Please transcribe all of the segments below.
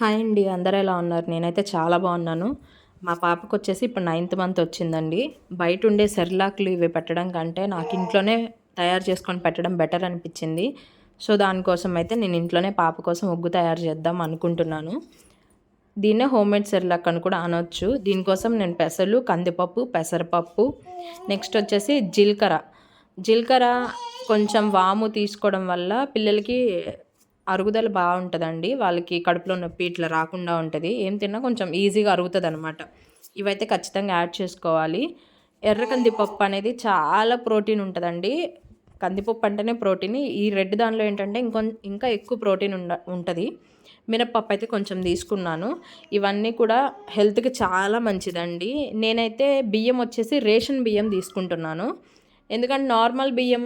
Hi అండి అందరు ఎలా ఉన్నారు? నేనైతే చాలా బాగున్నాను. మా పాపకు వచ్చేసి ఇప్పుడు నైన్త్ మంత్ వచ్చిందండి. బయట ఉండే సెర్లాక్లు ఇవి పెట్టడం కంటే నాకు ఇంట్లోనే తయారు చేసుకొని పెట్టడం బెటర్ అనిపించింది. సో దానికోసం అయితే నేను ఇంట్లోనే పాప కోసం ఉగ్గు తయారు చేద్దాం అనుకుంటున్నాను. దీన్నే హోమ్ మేడ్ సెర్లాక్ అని కూడా అనొచ్చు. దీనికోసం నేను పెసలు కందిపప్పు పెసరపప్పు. నెక్స్ట్ వచ్చేసి జీలకర్ర. జీలకర్ర కొంచెం వాము తీసుకోవడం వల్ల పిల్లలకి అరుగుదల బాగుంటుందండి. వాళ్ళకి కడుపులో నొప్పి ఇట్లా రాకుండా ఉంటుంది. ఏం తిన్నా కొంచెం ఈజీగా అరుగుతుంది అనమాట ఇవైతే ఖచ్చితంగా యాడ్ చేసుకోవాలి. ఎర్ర కందిపప్పు అనేది చాలా ప్రోటీన్ ఉంటుందండి. కందిపప్పు అంటేనే ప్రోటీన్. ఈ రెడ్ దానిలో ఏంటంటే ఇంకొం ఇంకా ఎక్కువ ప్రోటీన్ ఉండ ఉంటుంది. మినప్పప్పు అయితే కొంచెం తీసుకున్నాను. ఇవన్నీ కూడా హెల్త్కి చాలా మంచిదండి. నేనైతే బియ్యం వచ్చేసి రేషన్ బియ్యం తీసుకుంటున్నాను. ఎందుకంటే నార్మల్ బియ్యం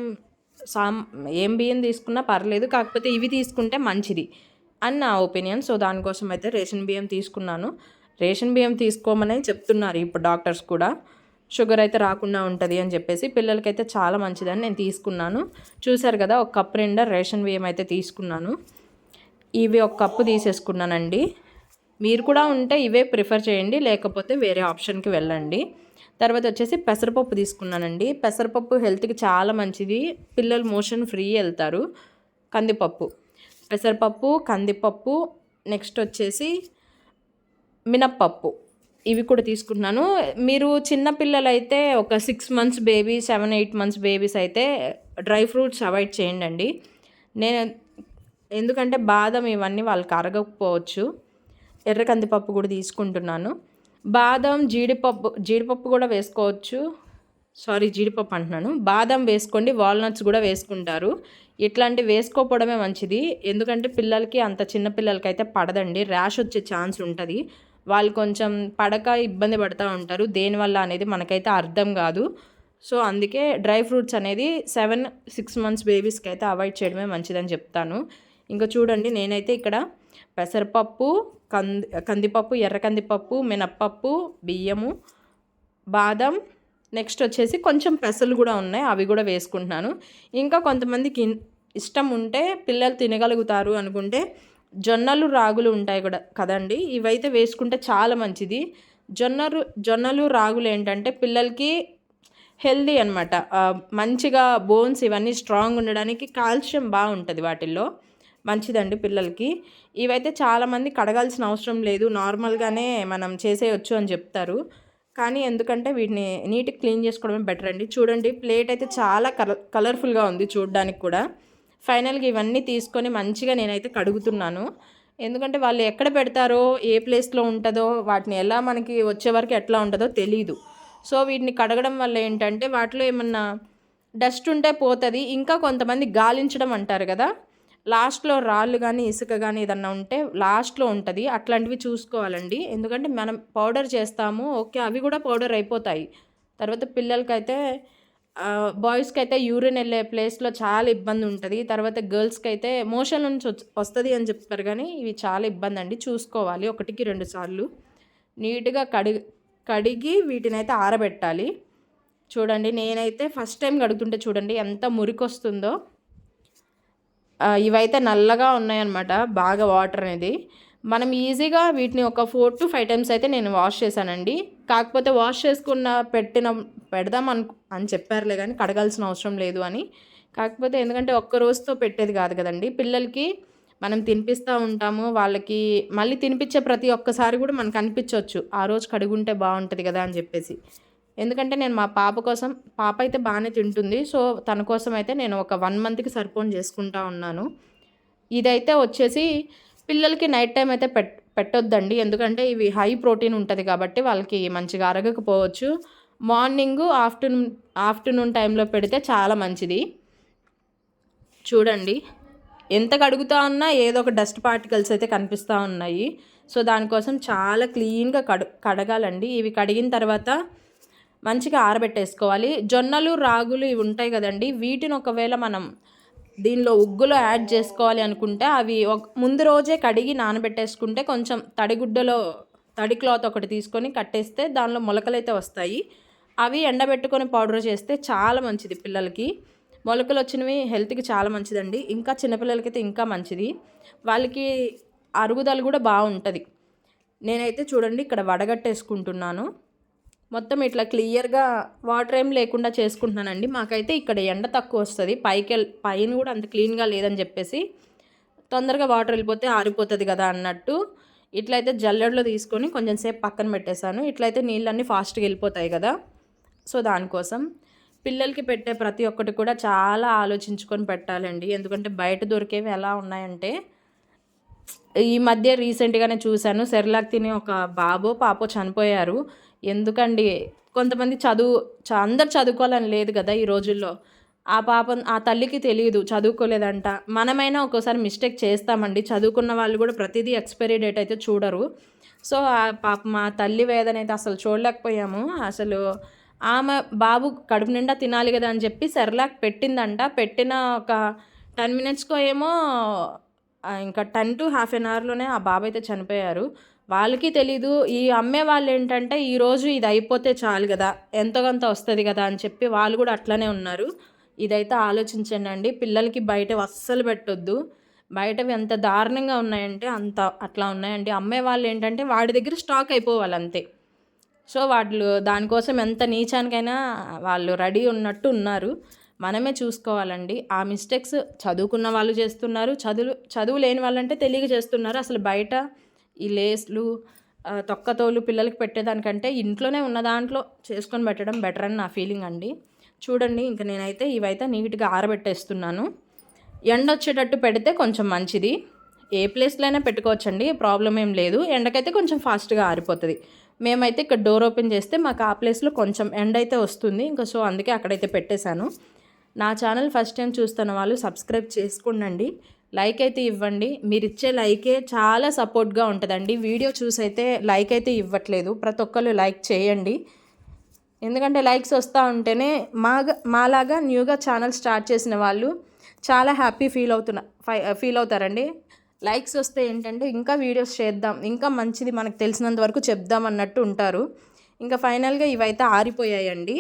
సామ్ ఏం బియ్యం తీసుకున్నా పర్లేదు కాకపోతే ఇవి తీసుకుంటే మంచిది అని నా ఒపీనియన్. సో దానికోసం అయితే రేషన్ బియ్యం తీసుకున్నాను. రేషన్ బియ్యం తీసుకోమని చెప్తున్నారు ఇప్పుడు డాక్టర్స్ కూడా. షుగర్ అయితే రాకుండా ఉంటుంది అని చెప్పేసి పిల్లలకైతే చాలా మంచిదని నేను తీసుకున్నాను. చూశారు కదా ఒక కప్ నిండా రేషన్ బియ్యం అయితే తీసుకున్నాను. ఇవి ఒక కప్పు తీసేసుకున్నానండి. మీరు కూడా ఉంటే ఇవే ప్రిఫర్ చేయండి లేకపోతే వేరే ఆప్షన్కి వెళ్ళండి. తర్వాత వచ్చేసి పెసరపప్పు తీసుకున్నానండి. పెసరపప్పు హెల్త్కి చాలా మంచిది. పిల్లలు మోషన్ ఫ్రీ వెళ్తారు. కందిపప్పు. పెసరపప్పు కందిపప్పు నెక్స్ట్ వచ్చేసి మినప్పప్పు. ఇవి కూడా తీసుకుంటున్నాను. మీరు చిన్న పిల్లలైతే ఒక six months baby seven eight months babies అయితే డ్రై ఫ్రూట్స్ అవాయిడ్ చేయండి అండి నేను ఎందుకంటే బాదం ఇవన్నీ వాళ్ళకి అరగకపోవచ్చు. ఎర్ర కందిపప్పు కూడా తీసుకుంటున్నాను. బాదం జీడిపప్పు జీడిపప్పు కూడా వేసుకోవచ్చు. సారీ జీడిపప్పు అంటున్నాను. బాదం వేసుకోండి వాల్నట్స్ కూడా వేసుకుంటారు. ఇట్లాంటివి వేసుకోపోవడమే మంచిది. ఎందుకంటే పిల్లలకి అంత చిన్న పిల్లలకి అయితే పడదండి. ర్యాష్ వచ్చే ఛాన్స్ ఉంటుంది. వాళ్ళు కొంచెం పడక ఇబ్బంది పడుతూ ఉంటారు. దేనివల్ల అనేది మనకైతే అర్థం కాదు. సో అందుకే డ్రై ఫ్రూట్స్ అనేది సెవెన్ సిక్స్ మంత్స్ బేబీస్కి అయితే అవాయిడ్ చేయడమే మంచిదని చెప్తాను. ఇంకా చూడండి నేనైతే ఇక్కడ పెసరపప్పు కంది కందిపప్పు ఎర్ర కందిపప్పు మినప్పప్పు బియ్యము బాదం. నెక్స్ట్ వచ్చేసి కొంచెం పెసలు కూడా ఉన్నాయి అవి కూడా వేసుకుంటున్నాను. ఇంకా కొంతమందికి ఇష్టం ఉంటే పిల్లలు తినగలుగుతారు అనుకుంటే జొన్నలు రాగులు ఉంటాయి కూడా కదండి ఇవైతే వేసుకుంటే చాలా మంచిది. జొన్నలు జొన్నలు రాగులు ఏంటంటే పిల్లలకి హెల్దీ అనమాట మంచిగా బోన్స్ ఇవన్నీ స్ట్రాంగ్ ఉండడానికి కాల్షియం బాగుంటుంది వాటిల్లో. మంచిదండి పిల్లలకి. ఇవైతే చాలామంది కడగాల్సిన అవసరం లేదు. నార్మల్గానే మనం చేసేయచ్చు అని చెప్తారు. కానీ ఎందుకంటే వీటిని నీట్గా క్లీన్ చేసుకోవడమే బెటర్ అండి. చూడండి ప్లేట్ అయితే చాలా కలర్ కలర్ఫుల్గా ఉంది చూడడానికి కూడా. ఫైనల్గా ఇవన్నీ తీసుకొని మంచిగా నేనైతే కడుగుతున్నాను. ఎందుకంటే వాళ్ళు ఎక్కడ పెడతారో ఏ ప్లేస్లో ఉంటుందో వాటిని ఎలా మనకి వచ్చే వరకు ఎట్లా ఉంటుందో తెలియదు సో వీటిని కడగడం వల్ల ఏంటంటే వాటిలో ఏమన్నా డస్ట్ ఉంటే పోతుంది. ఇంకా కొంతమంది గాలించడం అంటారు కదా లాస్ట్లో రాళ్ళు కానీ ఇసుక కానీ ఏదన్నా ఉంటే లాస్ట్లో ఉంటుంది. అట్లాంటివి చూసుకోవాలండి. ఎందుకంటే మనం పౌడర్ చేస్తాము. ఓకే అవి కూడా పౌడర్ అయిపోతాయి. తర్వాత పిల్లలకైతే బాయ్స్కి అయితే యూరిన్ వెళ్ళే ప్లేస్లో చాలా ఇబ్బంది ఉంటుంది. తర్వాత గర్ల్స్కి అయితే మోషన్ నుంచి వస్తుంది అని చెప్తారు కానీ ఇవి చాలా ఇబ్బంది అండి చూసుకోవాలి ఒకటికి రెండు సార్లు. నీట్గా కడిగి కడిగి వీటిని అయితే ఆరబెట్టాలి. చూడండి నేనైతే ఫస్ట్ టైం కడుగుతుంటే చూడండి ఎంత మురికొస్తుందో. ఇవైతే నల్లగా ఉన్నాయన్నమాట. బాగా వాటర్ అనేది. మనం ఈజీగా వీటిని ఒక ఫోర్ టు ఫైవ్ టైమ్స్ అయితే నేను వాష్ చేశానండి. కాకపోతే వాష్ చేసుకున్న పెట్టిన పెడదాం అను అని చెప్పారులే కానీ కడగాల్సిన అవసరం లేదు అని. కాకపోతే ఎందుకంటే ఒక్క రోజుతో పెట్టేది కాదు కదండి. పిల్లలకి మనం తినిపిస్తూ ఉంటాము. వాళ్ళకి మళ్ళీ తినిపించే ప్రతి ఒక్కసారి కూడా మనకు అనిపించవచ్చు ఆ రోజు కడుగుంటే బాగుంటుంది కదా అని చెప్పేసి. ఎందుకంటే నేను మా పాప కోసం పాప అయితే బాగానే తింటుంది. సో తన కోసం అయితే నేను ఒక వన్ మంత్కి సరిపోని చేసుకుంటా ఉన్నాను. ఇదైతే వచ్చేసి పిల్లలకి నైట్ టైం అయితే పెట్ పెట్టొద్దండి. ఎందుకంటే ఇవి హై ప్రోటీన్ ఉంటుంది కాబట్టి వాళ్ళకి మంచిగా అరగకపోవచ్చు. మార్నింగ్ ఆఫ్టర్నూన్ ఆఫ్టర్నూన్ టైంలో పెడితే చాలా మంచిది. చూడండి. ఎంత కడుగుతా ఉన్నా ఏదో ఒక డస్ట్ పార్టికల్స్ అయితే కనిపిస్తూ ఉన్నాయి. సో దానికోసం చాలా క్లీన్గా కడు కడగాలండి. ఇవి కడిగిన తర్వాత మంచిగా ఆరబెట్టేసుకోవాలి. జొన్నలు రాగులు ఇవి ఉంటాయి కదండి. వీటిని ఒకవేళ మనం దీనిలో ఉగ్గులో యాడ్ చేసుకోవాలి అనుకుంటే అవి ముందు రోజే కడిగి నానబెట్టేసుకుంటే కొంచెం తడిగుడ్డలో తడి క్లాత్ ఒకటి తీసుకొని కట్టేస్తే దానిలో మొలకలు అయితే వస్తాయి. అవి ఎండబెట్టుకొని పౌడర్ చేస్తే చాలా మంచిది పిల్లలకి. మొలకలు వచ్చినవి హెల్త్కి చాలా మంచిదండి. ఇంకా చిన్నపిల్లలకైతే ఇంకా మంచిది. వాళ్ళకి అరుగుదల కూడా బాగుంటుంది. నేనైతే చూడండి ఇక్కడ వడగట్టేసుకుంటున్నాను. మొత్తం ఇట్లా క్లియర్గా వాటర్ ఏం లేకుండా చేసుకుంటున్నానండి. మాకైతే ఇక్కడ ఎండ తక్కువ వస్తుంది. పైకి పైన కూడా అంత క్లీన్గా లేదని చెప్పేసి తొందరగా వాటర్ వెళ్ళిపోతే ఆరిపోతుంది కదా అన్నట్టు ఇట్లయితే జల్లెడలో తీసుకొని కొంచెం సేపు పక్కన పెట్టేశాను. ఇట్లయితే నీళ్ళన్నీ ఫాస్ట్గా వెళ్ళిపోతాయి కదా. సో దానికోసం పిల్లలకి పెట్టే ప్రతి ఒక్కటి కూడా చాలా ఆలోచించుకొని పెట్టాలండి. ఎందుకంటే బయట దొరికేవి ఎలా ఉన్నాయంటే ఈ మధ్య రీసెంట్గానే చూశాను. సెర్లాక్ తినే ఒక బాబో పాపో చనిపోయారు. ఎందుకండి? కొంతమంది చదువు అందరు చదువుకోవాలని లేదు కదా ఈ రోజుల్లో. ఆ పాపం ఆ తల్లికి తెలియదు చదువుకోలేదంట. మనమైనా ఒక్కోసారి మిస్టేక్ చేస్తామండి. చదువుకున్న వాళ్ళు కూడా ప్రతిదీ ఎక్స్పైరీ డేట్ అయితే చూడరు. సో ఆ పాప మా తల్లి వేదన అయితే అసలు చూడలేకపోయాము. అసలు ఆమె బాబు కడుపు నిండా తినాలి కదా అని చెప్పి సెర్లాక్ పెట్టిందంట. పెట్టిన ఒక టెన్ మినిట్స్కో ఏమో ఇంకా టెన్ టు హాఫ్ అన్ అవర్లోనే ఆ బాబు అయితే చనిపోయారు. వాళ్ళకి తెలీదు. ఈ అమ్మే వాళ్ళు ఏంటంటే ఈరోజు ఇది అయిపోతే చాలు కదా ఎంతో కొంత వస్తుంది కదా అని చెప్పి వాళ్ళు కూడా అట్లనే ఉన్నారు. ఇదైతే ఆలోచించండి అండి పిల్లలకి బయట అస్సలు పెట్టొద్దు. బయటవి ఎంత దారుణంగా ఉన్నాయంటే అంత అట్లా ఉన్నాయండి. అమ్మే వాళ్ళు ఏంటంటే వాడి దగ్గర స్టాక్ అయిపోవాలి అంతే సో వాళ్ళు దానికోసం ఎంత నీచానికైనా వాళ్ళు రెడీ ఉన్నట్టు ఉన్నారు. మనమే చూసుకోవాలండి. ఆ మిస్టేక్స్ చదువుకున్న వాళ్ళు చేస్తున్నారు. చదువు చదువు లేని వాళ్ళంటే తెలియక చేస్తున్నారు. అసలు బయట ఈ లేస్లు తొక్కతోలు పిల్లలకి పెట్టేదానికంటే ఇంట్లోనే ఉన్న దాంట్లో చేసుకొని పెట్టడం బెటర్ అని నా ఫీలింగ్ అండి. చూడండి ఇంక నేనైతే ఇవైతే నీట్గా ఆరబెట్టేస్తున్నాను. ఎండ వచ్చేటట్టు పెడితే కొంచెం మంచిది. ఏ ప్లేస్లో అయినా పెట్టుకోవచ్చండి ప్రాబ్లం ఏం లేదు. ఎండకైతే కొంచెం ఫాస్ట్గా ఆరిపోతుంది. మేమైతే ఇక్కడ డోర్ ఓపెన్ చేస్తే మాకు ఆ ప్లేస్లో కొంచెం ఎండ అయితే వస్తుంది. ఇంకా సో అందుకే అక్కడైతే పెట్టేశాను. నా ఛానల్ ఫస్ట్ టైం చూస్తున్న వాళ్ళు సబ్స్క్రైబ్ చేసుకోండి లైక్ అయితే ఇవ్వండి. మీరు ఇచ్చే లైకే చాలా సపోర్ట్గా ఉంటుందండి. వీడియో చూసి అయితే లైక్ అయితే ఇవ్వట్లేదు. ప్రతి ఒక్కరు లైక్ చేయండి. ఎందుకంటే లైక్స్ వస్తూ ఉంటేనే మాగా మాలాగా న్యూగా ఛానల్ స్టార్ట్ చేసిన వాళ్ళు చాలా హ్యాపీ ఫీల్ అవుతున్న ఫీల్ అవుతారండి. లైక్స్ వస్తే ఏంటంటే ఇంకా వీడియోస్ చేద్దాం ఇంకా మంచిది మనకు తెలిసినంత వరకు చెప్దాం అన్నట్టు ఉంటారు. ఇంకా ఫైనల్గా ఇవైతే ఆరిపోయాయండి.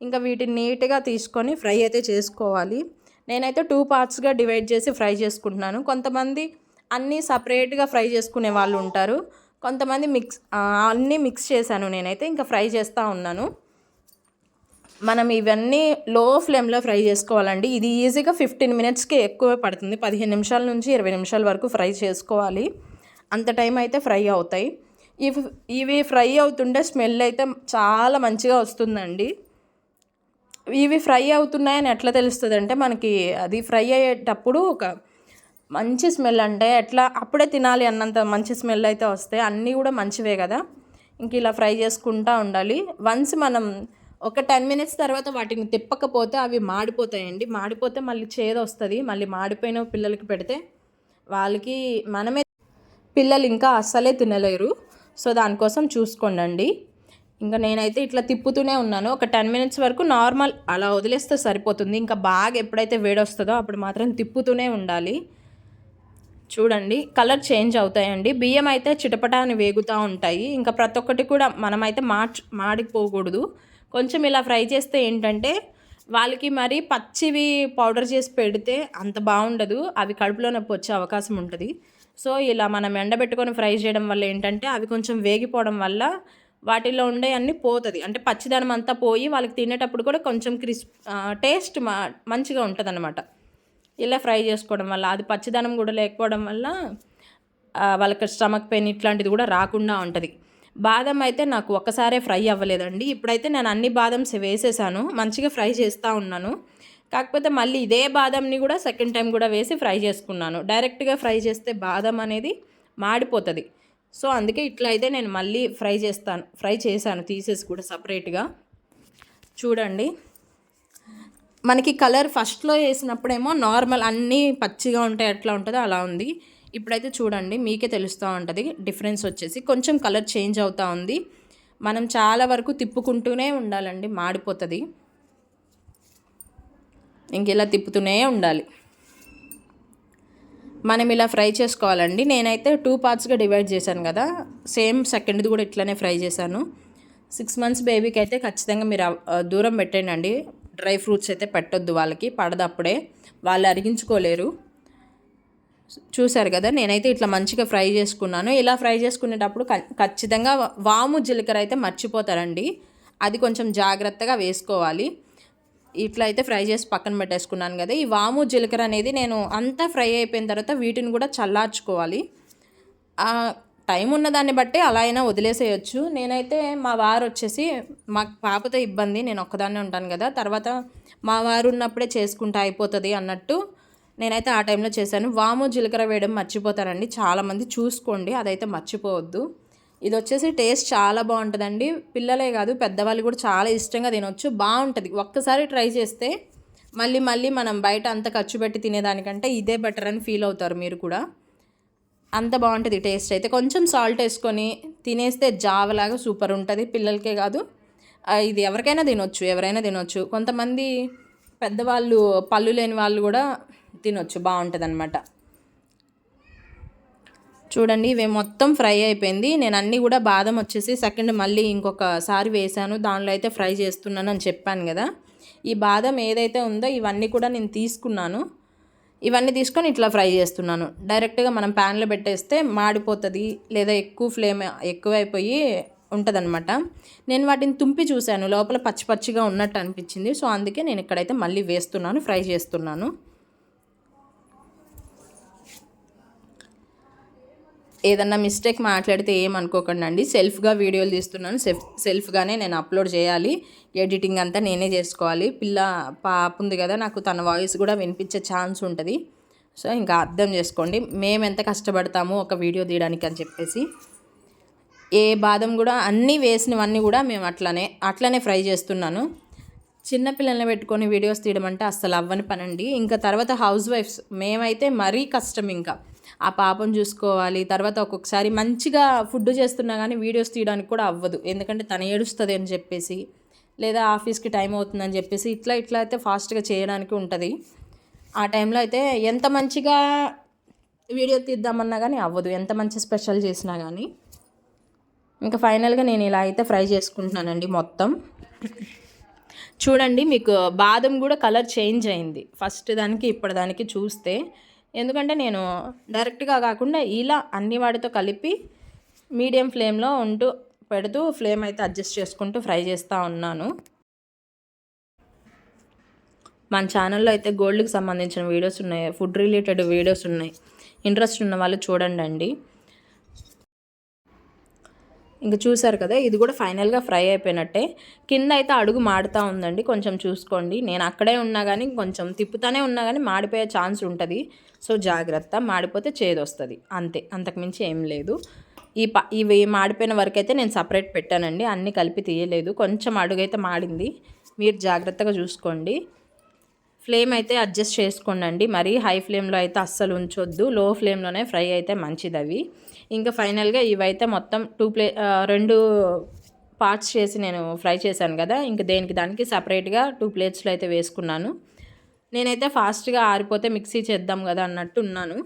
ఇంకా వీటిని నీట్గా తీసుకొని ఫ్రై అయితే చేసుకోవాలి. నేనైతే టూ పార్ట్స్గా డివైడ్ చేసి ఫ్రై చేసుకుంటున్నాను. కొంతమంది అన్నీ సపరేట్గా ఫ్రై చేసుకునే వాళ్ళు ఉంటారు. కొంతమంది మిక్స్ అన్నీ మిక్స్ చేశాను నేనైతే ఇంకా ఫ్రై చేస్తూ ఉన్నాను. మనం ఇవన్నీ లో ఫ్లేమ్లో ఫ్రై చేసుకోవాలండి. ఇది ఈజీగా ఫిఫ్టీన్ మినిట్స్కి ఎక్కువ పడుతుంది. పదిహేను నిమిషాల నుంచి ఇరవై నిమిషాల వరకు ఫ్రై చేసుకోవాలి. అంత టైం అయితే ఫ్రై అవుతాయి. ఇవి ఇవి ఫ్రై అవుతుంటే స్మెల్ అయితే చాలా మంచిగా వస్తుందండి. ఇవి ఫ్రై అవుతున్నాయని ఎట్లా తెలుస్తుంది అంటే మనకి అది ఫ్రై అయ్యేటప్పుడు ఒక మంచి స్మెల్ అంటే ఎట్లా అప్పుడే తినాలి అన్నంత మంచి స్మెల్ అయితే వస్తాయి. అన్నీ కూడా మంచివే కదా. ఇంక ఇలా ఫ్రై చేసుకుంటూ ఉండాలి. వన్స్ మనం ఒక టెన్ మినిట్స్ తర్వాత వాటిని తిప్పకపోతే అవి మాడిపోతాయండి. మాడిపోతే మళ్ళీ చేదు వస్తుంది. మళ్ళీ మాడిపోయిన పిల్లలకి పెడితే వాళ్ళకి మనమే పిల్లలు ఇంకా అస్సలే తినలేరు. సో దానికోసం చూసుకోండి ఇంకా నేనైతే ఇట్లా తిప్పుతూనే ఉన్నాను. ఒక టెన్ మినిట్స్ వరకు నార్మల్ అలా వదిలేస్తే సరిపోతుంది. ఇంకా బాగా ఎప్పుడైతే వేడొస్తుందో అప్పుడు మాత్రం తిప్పుతూనే ఉండాలి. చూడండి కలర్ చేంజ్ అవుతాయండి. బియ్యం అయితే చిటపటాన్ని అని వేగుతూ ఉంటాయి. ఇంకా ప్రతి ఒక్కటి కూడా మనమైతే మార్చ్ మాడిపోకూడదు. కొంచెం ఇలా ఫ్రై చేస్తే ఏంటంటే వాళ్ళకి మరి పచ్చివి పౌడర్ చేసి పెడితే అంత బాగుండదు. అవి కడుపులో నొప్పి వచ్చే అవకాశం ఉంటుంది. సో ఇలా మనం ఎండబెట్టుకొని ఫ్రై చేయడం వల్ల ఏంటంటే అవి కొంచెం వేగిపోవడం వల్ల వాటిలో ఉండే అన్నీ పోతుంది. అంటే పచ్చిదనం అంతా పోయి వాళ్ళకి తినేటప్పుడు కూడా కొంచెం క్రిస్ప్ టేస్ట్ మా మంచిగా ఉంటుంది అనమాట ఇలా ఫ్రై చేసుకోవడం వల్ల అది పచ్చిదనం కూడా లేకపోవడం వల్ల వాళ్ళకి స్టమక్ పెయిన్ ఇట్లాంటిది కూడా రాకుండా ఉంటుంది. బాదం అయితే నాకు ఒక్కసారే ఫ్రై అవ్వలేదండి. ఇప్పుడైతే నేను అన్ని బాదంస్ వేసేసాను. మంచిగా ఫ్రై చేస్తూ ఉన్నాను. కాకపోతే మళ్ళీ ఇదే బాదంని కూడా సెకండ్ టైం కూడా వేసి ఫ్రై చేసుకున్నాను. డైరెక్ట్గా ఫ్రై చేస్తే బాదం అనేది మాడిపోతుంది. సో అందుకే ఇట్లా అయితే నేను మళ్ళీ ఫ్రై చేస్తాను ఫ్రై చేశాను తీసేసి కూడా సపరేట్గా. చూడండి. మనకి కలర్ ఫస్ట్లో వేసినప్పుడేమో నార్మల్ అన్నీ పచ్చిగా ఉంటాయి ఎట్లా ఉంటుందో అలా ఉంది. ఇప్పుడైతే చూడండి మీకే తెలుస్తూ ఉంటుంది డిఫరెన్స్ వచ్చేసి. కొంచెం కలర్ చేంజ్ అవుతూ ఉంది. మనం చాలా వరకు తిప్పుకుంటూనే ఉండాలండి మాడిపోతుంది. ఇంకెలా తిప్పుతూనే ఉండాలి. మనం ఇలా ఫ్రై చేసుకోవాలండి. నేనైతే టూ పార్ట్స్గా డివైడ్ చేశాను కదా. సేమ్ సెకండ్ది కూడా ఇట్లానే ఫ్రై చేశాను. సిక్స్ మంత్స్ బేబీకి అయితే ఖచ్చితంగా మీరు దూరం పెట్టేయండి. డ్రై ఫ్రూట్స్ అయితే పెట్టొద్దు వాళ్ళకి. పడదప్పుడే. వాళ్ళు అరిగించుకోలేరు. చూశారు కదా నేనైతే ఇట్లా మంచిగా ఫ్రై చేసుకున్నాను. ఇలా ఫ్రై చేసుకునేటప్పుడు ఖచ్చితంగా వాము జీలకర్ర అయితే మర్చిపోతారండి. అది కొంచెం జాగ్రత్తగా వేసుకోవాలి. ఇట్లా అయితే ఫ్రై చేసి పక్కన పెట్టేసుకున్నాను కదా. ఈ వాము జీలకర్ర అనేది నేను అంతా ఫ్రై అయిపోయిన తర్వాత వీటిని కూడా చల్లార్చుకోవాలి. ఆ టైం ఉన్న దాన్ని బట్టి అలా అయినా వదిలేసేయచ్చు. నేనైతే మా వారు వచ్చేసి మా పాపతో ఇబ్బంది నేను ఒక్కదాన్నే ఉంటాను కదా. తర్వాత మా వారు ఉన్నప్పుడే చేసుకుంటా అయిపోతుంది అన్నట్టు నేనైతే ఆ టైంలో చేశాను. వాము జీలకర్ర వేయడం మర్చిపోతారండి. చాలామంది చూసుకోండి అదైతే మర్చిపోవద్దు. ఇది వచ్చేసి టేస్ట్ చాలా బాగుంటుందండి. పిల్లలే కాదు పెద్దవాళ్ళు కూడా చాలా ఇష్టంగా తినొచ్చు. బాగుంటుంది. ఒక్కసారి ట్రై చేస్తే మళ్ళీ మళ్ళీ మనం బయట అంత ఖర్చు పెట్టి తినేదానికంటే ఇదే బెటర్ అని ఫీల్ అవుతారు మీరు కూడా. అంత బాగుంటుంది టేస్ట్ అయితే. కొంచెం సాల్ట్ వేసుకొని తినేస్తే జావలాగా సూపర్ ఉంటుంది. పిల్లలకే కాదు ఇది ఎవరికైనా తినొచ్చు ఎవరైనా తినొచ్చు. కొంతమంది పెద్దవాళ్ళు పళ్ళు లేని వాళ్ళు కూడా తినొచ్చు. బాగుంటుంది అనమాట చూడండి ఇవి మొత్తం ఫ్రై అయిపోయింది. నేను అన్నీ కూడా బాదం వచ్చేసి సెకండ్ మళ్ళీ ఇంకొకసారి వేసాను దానిలో అయితే ఫ్రై చేస్తున్నాను అని చెప్పాను కదా. ఈ బాదం ఏదైతే ఉందో ఇవన్నీ కూడా నేను తీసుకున్నాను. ఇవన్నీ తీసుకొని ఇట్లా ఫ్రై చేస్తున్నాను. డైరెక్ట్గా మనం ప్యాన్లో పెట్టేస్తే మాడిపోతుంది లేదా ఎక్కువ ఫ్లేమ్ ఎక్కువైపోయి ఉంటుందన్నమాట. నేను వాటిని తుంపి చూశాను. లోపల పచ్చి పచ్చిగా ఉన్నట్టు అనిపించింది. సో అందుకే నేను ఇక్కడైతే మళ్ళీ వేస్తున్నాను ఫ్రై చేస్తున్నాను. ఏదన్నా మిస్టేక్ మాట్లాడితే ఏమనుకోకండి అండి సెల్ఫ్గా వీడియోలు తీస్తున్నాను. సెల్ఫ్ సెల్ఫ్గానే నేను అప్లోడ్ చేయాలి. ఎడిటింగ్ అంతా నేనే చేసుకోవాలి. పిల్ల పాప ఉంది కదా నాకు తన వాయిస్ కూడా వినిపించే ఛాన్స్ ఉంటుంది. సో ఇంకా అర్థం చేసుకోండి. మేము ఎంత కష్టపడతామో ఒక వీడియో తీయడానికి అని చెప్పేసి. ఏ బాదం కూడా అన్నీ వేసినవన్నీ కూడా మేము అట్లనే అట్లనే ఫ్రై చేస్తున్నాను. చిన్నపిల్లల్ని పెట్టుకొని వీడియోస్ తీయడం అంటే అస్సలు అవ్వని పనండి. ఇంకా తర్వాత హౌస్ వైఫ్స్ మేమైతే మరీ కష్టం ఇంకా. ఆ పాపను చూసుకోవాలి. తర్వాత ఒక్కొక్కసారి మంచిగా ఫుడ్ చేస్తున్నా కానీ వీడియోస్ తీయడానికి కూడా అవ్వదు. ఎందుకంటే తను ఏడుస్తుంది అని చెప్పేసి లేదా ఆఫీస్కి టైం అవుతుందని చెప్పేసి ఇట్లా ఇట్లా అయితే ఫాస్ట్గా చేయడానికి ఉంటుంది. ఆ టైంలో అయితే ఎంత మంచిగా వీడియో తీద్దామన్నా కానీ అవ్వదు. ఎంత మంచి స్పెషల్ చేసినా కానీ ఇంకా ఫైనల్గా నేను ఇలా అయితే ఫ్రై చేసుకుంటున్నానండి మొత్తం. చూడండి మీకు బాదం కూడా కలర్ చేంజ్ అయింది. ఫస్ట్ దానికి ఇప్పటిదానికి చూస్తే ఎందుకంటే నేను డైరెక్ట్గా కాకుండా ఇలా అన్ని వాటితో కలిపి మీడియం ఫ్లేమ్లో ఉంటూ పెడుతూ ఫ్లేమ్ అయితే అడ్జస్ట్ చేసుకుంటూ ఫ్రై చేస్తూ ఉన్నాను. మన ఛానల్లో అయితే గోల్డ్కి సంబంధించిన వీడియోస్ ఉన్నాయి ఫుడ్ రిలేటెడ్ వీడియోస్ ఉన్నాయి. ఇంట్రెస్ట్ ఉన్న వాళ్ళు చూడండి అండి ఇంకా చూసారు కదా ఇది కూడా ఫైనల్గా ఫ్రై అయిపోయినట్టే. కింద అయితే అడుగు మాడుతూ ఉందండి కొంచెం చూసుకోండి. నేను అక్కడే ఉన్నా కానీ కొంచెం తిప్పుతానే ఉన్నా కానీ మాడిపోయే ఛాన్స్ ఉంటుంది. సో జాగ్రత్త మాడిపోతే చేదు వస్తుంది అంతే అంతకుమించి ఏం లేదు. ఈ ప ఇవి మాడిపోయిన వరకు అయితే నేను సపరేట్ పెట్టానండి అన్నీ కలిపి తీయలేదు. కొంచెం అడుగైతే మాడింది. మీరు జాగ్రత్తగా చూసుకోండి. ఫ్లేమ్ అయితే అడ్జస్ట్ చేసుకోండి మరీ హై ఫ్లేమ్లో అయితే అస్సలు ఉంచొద్దు. లో ఫ్లేమ్లోనే ఫ్రై అయితే మంచిది అవి. ఇంకా ఫైనల్గా ఇవైతే మొత్తం టూ ప్లే రెండు పార్ట్స్ చేసి నేను ఫ్రై చేశాను కదా ఇంకా దేనికి దానికి సపరేట్గా టూ ప్లేట్స్లో అయితే వేసుకున్నాను. నేనైతే ఫాస్ట్గా ఆరిపోతే మిక్సీ చేద్దాం కదా అన్నట్టు ఉన్నాను.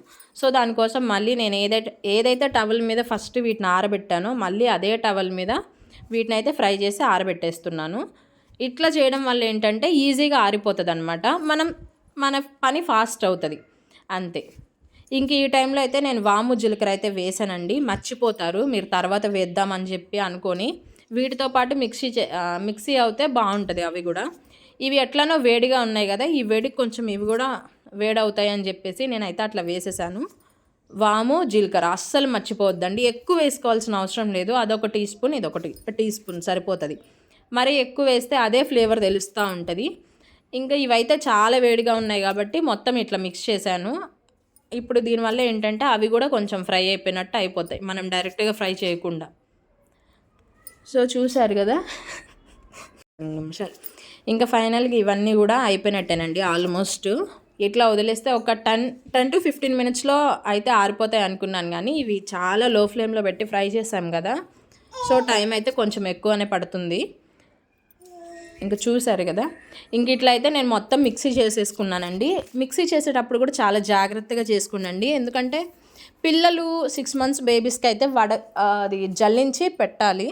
సో దానికోసం మళ్ళీ నేను ఏదైతే ఏదైతే టవల్ మీద ఫస్ట్ వీటిని ఆరబెట్టానో మళ్ళీ అదే టవల్ మీద వీటిని అయితే ఫ్రై చేసి ఆరబెట్టేస్తున్నాను. ఇట్లా చేయడం వల్ల ఏంటంటే ఈజీగా ఆరిపోతుంది అనమాట మనం మన పని ఫాస్ట్ అవుతుంది. అంతే. ఇంక ఈ టైంలో అయితే నేను వాము జీలకర్ర అయితే వేసానండి. మర్చిపోతారు. మీరు తర్వాత వేద్దామని చెప్పి అనుకొని వీటితో పాటు మిక్సీ చే మిక్సీ అవుతే బాగుంటుంది అవి కూడా. ఇవి ఎట్లనో వేడిగా ఉన్నాయి కదా ఈ వేడికి కొంచెం ఇవి కూడా వేడవుతాయి అని చెప్పేసి నేనైతే అట్లా వేసేసాను. వాము జీలకర్ర అస్సలు మర్చిపోవద్దండి. ఎక్కువ వేసుకోవాల్సిన అవసరం లేదు. అదొక టీ స్పూన్ ఇదొకటి టీ స్పూన్ సరిపోతుంది. మరీ ఎక్కువ వేస్తే అదే ఫ్లేవర్ తెలుస్తూ ఉంటుంది. ఇంకా ఇవైతే చాలా వేడిగా ఉన్నాయి కాబట్టి మొత్తం ఇట్లా మిక్స్ చేశాను. ఇప్పుడు దీనివల్ల ఏంటంటే అవి కూడా కొంచెం ఫ్రై అయిపోయినట్టు అయిపోతాయి. మనం డైరెక్ట్గా ఫ్రై చేయకుండా. సో చూశారు కదా? నిమిషాలు. ఇంకా ఫైనల్గా ఇవన్నీ కూడా అయిపోయినట్టేనండి ఆల్మోస్ట్. ఇట్లా వదిలేస్తే ఒక టెన్ టెన్ టు ఫిఫ్టీన్ మినిట్స్లో అయితే ఆరిపోతాయి అనుకున్నాను కానీ ఇవి చాలా లో ఫ్లేమ్లో పెట్టి ఫ్రై చేసాం కదా. సో టైం అయితే కొంచెం ఎక్కువనే పడుతుంది. ఇంకా చూసారు కదా? ఇంక ఇట్లా అయితే నేను మొత్తం మిక్సీ చేసేసుకున్నానండి. మిక్సీ చేసేటప్పుడు కూడా చాలా జాగ్రత్తగా చేసుకున్నాండి ఎందుకంటే పిల్లలు సిక్స్ మంత్స్ బేబీస్కి అయితే వడ అది జల్లించి పెట్టాలి.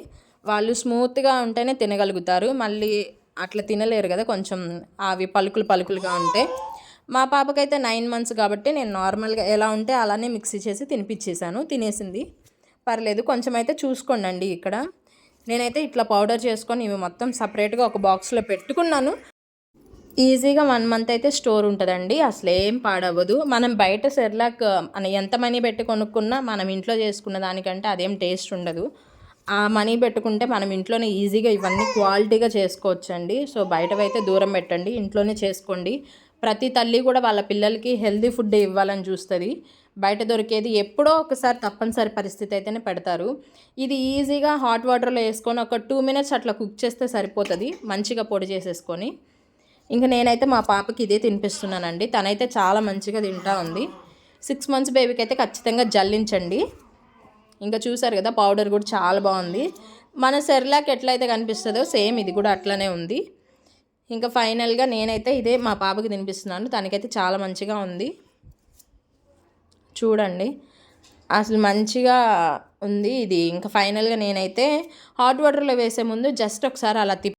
వాళ్ళు స్మూత్గా ఉంటేనే తినగలుగుతారు. మళ్ళీ అట్లా తినలేరు కదా కొంచెం అవి పలుకులు పలుకులుగా ఉంటే. మా పాపకైతే నైన్ మంత్స్ కాబట్టి నేను నార్మల్గా ఎలా ఉంటే అలానే మిక్సీ చేసి తినిపించేసాను తినేసింది. పర్లేదు కొంచెం అయితే చూసుకోండి ఇక్కడ. నేనైతే ఇట్లా పౌడర్ చేసుకొని ఇవి మొత్తం సపరేట్గా ఒక బాక్స్లో పెట్టుకున్నాను. ఈజీగా వన్ మంత్ అయితే స్టోర్ ఉంటుందండి. అసలు ఏం పాడవ్వదు. మనం బయట సెర్లాక్ ఎంత మనీ పెట్టి కొనుక్కున్నా మనం ఇంట్లో చేసుకున్న దానికంటే అదేం టేస్ట్ ఉండదు. ఆ మనీ పెట్టుకుంటే మనం ఇంట్లోనే ఈజీగా ఇవన్నీ క్వాలిటీగా చేసుకోవచ్చండి. సో బయటవైతే దూరం పెట్టండి. ఇంట్లోనే చేసుకోండి. ప్రతి తల్లి కూడా వాళ్ళ పిల్లలకి హెల్దీ ఫుడ్ ఇవ్వాలని చూస్తుంది. బయట దొరికేది ఎప్పుడో ఒకసారి తప్పనిసరి పరిస్థితి అయితేనే పెడతారు. ఇది ఈజీగా హాట్ వాటర్లో వేసుకొని ఒక టూ మినిట్స్ అట్లా కుక్ చేస్తే సరిపోతుంది మంచిగా పొడి చేసేసుకొని. ఇంకా నేనైతే మా పాపకి ఇదే తినిపిస్తున్నానండి. తనైతే చాలా మంచిగా తింటా ఉంది. సిక్స్ మంత్స్ బేబీకి అయితే ఖచ్చితంగా జల్లించండి. ఇంకా చూసారు కదా పౌడర్ కూడా చాలా బాగుంది. మన సెర్లాక్ ఎట్లయితే కనిపిస్తుందో సేమ్ ఇది కూడా అట్లనే ఉంది. ఇంకా ఫైనల్గా నేనైతే ఇదే మా పాపకి తినిపిస్తున్నాను. తనకైతే చాలా మంచిగా ఉంది. చూడండి. అసలు మంచిగా ఉంది ఇది. ఇంకా ఫైనల్గా నేనైతే హాట్ వాటర్లో వేసే ముందు జస్ట్ ఒకసారి అలా తిప్పి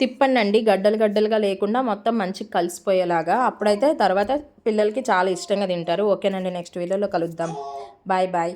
తిప్పండి గడ్డలు గడ్డలుగా లేకుండా మొత్తం మంచిగా కలిసిపోయేలాగా. అప్పుడైతే తర్వాత పిల్లలకి చాలా ఇష్టంగా తింటారు. ఓకేనండి నెక్స్ట్ వీడియోలో కలుద్దాం. Bye bye.